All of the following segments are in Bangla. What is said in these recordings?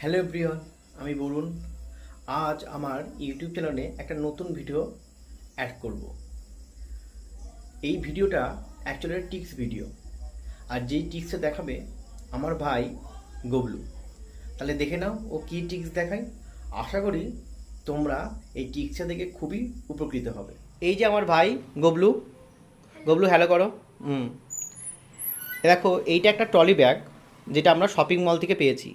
হ্যালো প্রিয়ন আমি বরুণ। আজ আমার ইউটিউব চ্যানেলে একটা নতুন ভিডিও অ্যাড করব। এই ভিডিওটা অ্যাকচুয়ালি টিক্স ভিডিও আর যেই টিক্সটা দেখাবে আমার ভাই গবলু। তাহলে দেখে নাও ও কী টিক্স দেখায়। আশা করি তোমরা এই টিক্সটা দেখে খুবই উপকৃত হবে। এই যে আমার ভাই গবলু। গবলু হ্যালো করো। হুম। দেখো, এইটা একটা ট্রলি ব্যাগ, যেটা আমরা শপিং মল থেকে পেয়েছি।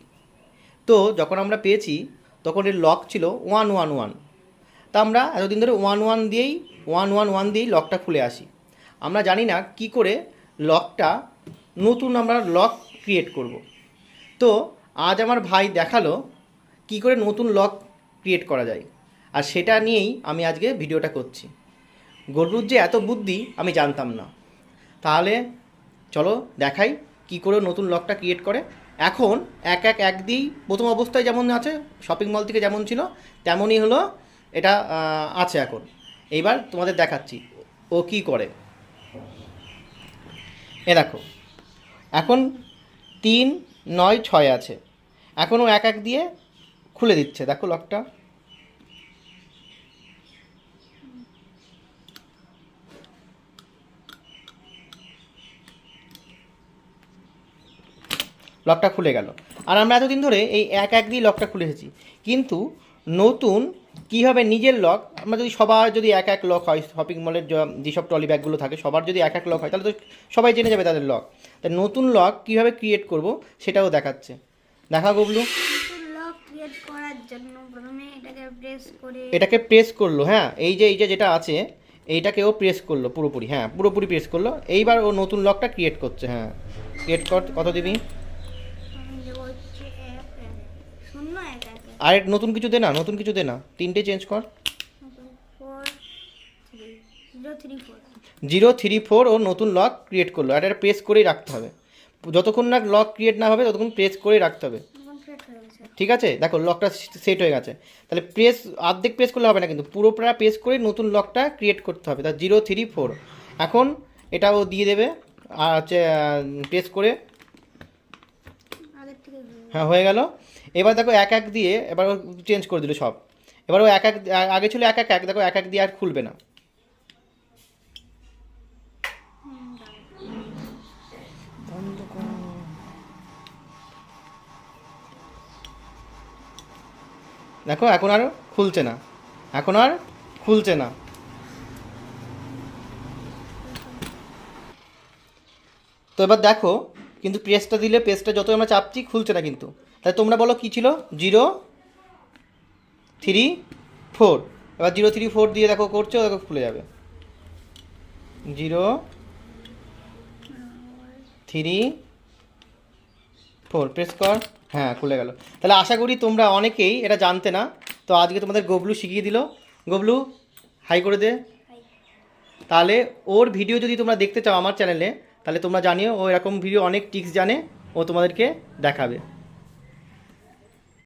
তো যখন আমরা পেয়েছি, তখন এর লক ছিল ওয়ান ওয়ান ওয়ান তা আমরা এতদিন ধরে ওয়ান ওয়ান দিয়েই ওয়ান ওয়ান ওয়ান দিয়েই লকটা খুলে আসি। আমরা জানি না কি করে লকটা নতুন আমরা লক ক্রিয়েট করব। তো আজ আমার ভাই দেখাল কি করে নতুন লক ক্রিয়েট করা যায়। আর সেটা নিয়েই আমি আজকে ভিডিওটা করছি। গরুর যে এত বুদ্ধি আমি জানতাম না। তাহলে চলো দেখাই কি করে নতুন লকটা ক্রিয়েট করে। এখন এক এক এক দিয়েই প্রথম অবস্থায় যেমন আছে শপিং মল থেকে যেমন ছিল, তেমনই হলো এটা আছে এখন। এইবার তোমাদের দেখাচ্ছি, ও কি করে। এ দেখো, এখন তিন, নয়, ছয় আছে। এখনও এক এক দিয়ে খুলে দিচ্ছে। দেখো লকটা লকটা খুলে গেল। আর আমরা এতদিন ধরে এই এক এক দিয়ে লকটা খুলে এসেছি। কিন্তু নতুন কীভাবে নিজের লক আমরা যদি সবার যদি এক এক লক হয় শপিং মলের যেসব ট্রলি ব্যাগগুলো থাকে সবার যদি এক এক লক হয় তাহলে তো সবাই জেনে যাবে তাদের লক। তাই নতুন লক কীভাবে ক্রিয়েট করব সেটাও দেখাচ্ছে। দেখা গবলু। এটাকে প্রেস এটাকে প্রেস করল হ্যাঁ এই যে এই যে যেটা আছে এইটাকেও প্রেস করল পুরোপুরি হ্যাঁ পুরোপুরি প্রেস করল। এইবার ও নতুন লকটা ক্রিয়েট করছে হ্যাঁ। ক্রিয়েট কর কত দিবি আমি দেবো হচ্ছে এক এক শূন্য এক এক এক আর নতুন কিছু দে না নতুন কিছু দে না। তিনটে চেঞ্জ কর। জিরো থ্রি ফোর ও নতুন লক ক্রিয়েট করল। আর এটা প্রেস করেই রাখতে হবে। যতক্ষণ না লক ক্রিয়েট না হবে ততক্ষণ প্রেস করেই রাখতে হবে। ঠিক আছে? দেখো লকটা সেট হয়ে গেছে। তাহলে প্রেস অর্ধেক প্রেস করলে হবে না কিন্তু। পুরোটা প্রেস করে নতুন লকটা ক্রিয়েট করতে হবে। তা জিরো থ্রি ফোর এখন এটা ও দিয়ে দেবে। আর হচ্ছে প্রেস করে। হ্যাঁ হয়ে গেল। এবার দেখো এক এক দিয়ে, এবার ও চেঞ্জ করে দিল সব। এবার ও এক এক, আগে ছিল এক এক এক, দেখো এক এক দিয়ে আর খুলবে না। দেখো এখন আর খুলছে না। এখন আর খুলছে না। তো এবার দেখো, কিন্তু প্রেসটা দিলে প্রেসটা যত আমরা চাপছি, খুলছে না কিন্তু। তাই তোমরা বলো কি ছিল? Zero, three, four. এবার জিরো, থ্রি, ফোর দিয়ে দেখো করছ, দেখো খুলে যাবে। Zero, three, four. প্রেস কর। হ্যাঁ খুলে গেল। তাহলে আশা করি তোমরা অনেকেই এটা জানতে না, তো আজকে তোমাদের গবলু শিখিয়ে দিল। গবলু, হাই করে দে। তাহলে ওর ভিডিও যদি তোমরা দেখতে চাও আমার চ্যানেলে, তাহলে তোমরা জানিও ও এরকম ভিডিও অনেক টিক্স জানে, ও তোমাদেরকে দেখাবে।